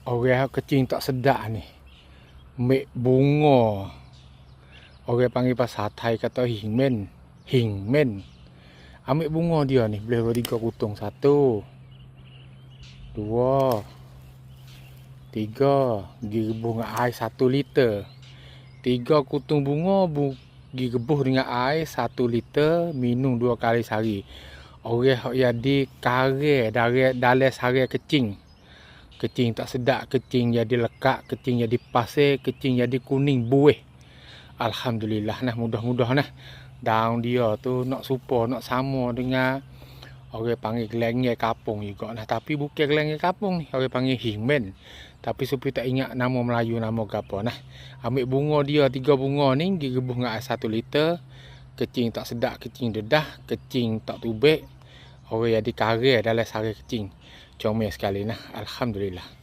Orang kecing tak sedap ni. Mek bunga. Orang panggil pasal Thai kata hingmen. Hingmen. Ambil bunga dia ni. Boleh bertiga kutung. Satu. Dua. Tiga. Rebuh dengan air satu liter. Tiga kutung bunga. Pergi rebuh dengan air satu liter. Minum dua kali sehari. Orang yang jadi kare dari dalam sehari kecing kecing tak sedap, kecing jadi lekat, kecing jadi pasir, kecing jadi kuning buih. Alhamdulillah nah mudah-mudah nah. Daun dia tu nak supo, nak sama dengan orang panggil gelengnya kapung juga nah. Tapi bukan gelengnya kapung ni, orang panggil hingmen. Tapi supaya tak ingat nama Melayu nama apa nah. Ambil bunga dia tiga bunga ni, direbuh dengan air satu liter. Kecing tak sedap, kecing dedah, kecing tak tubik. Orang yang dikarir dalam sari kecing comel sekali nah alhamdulillah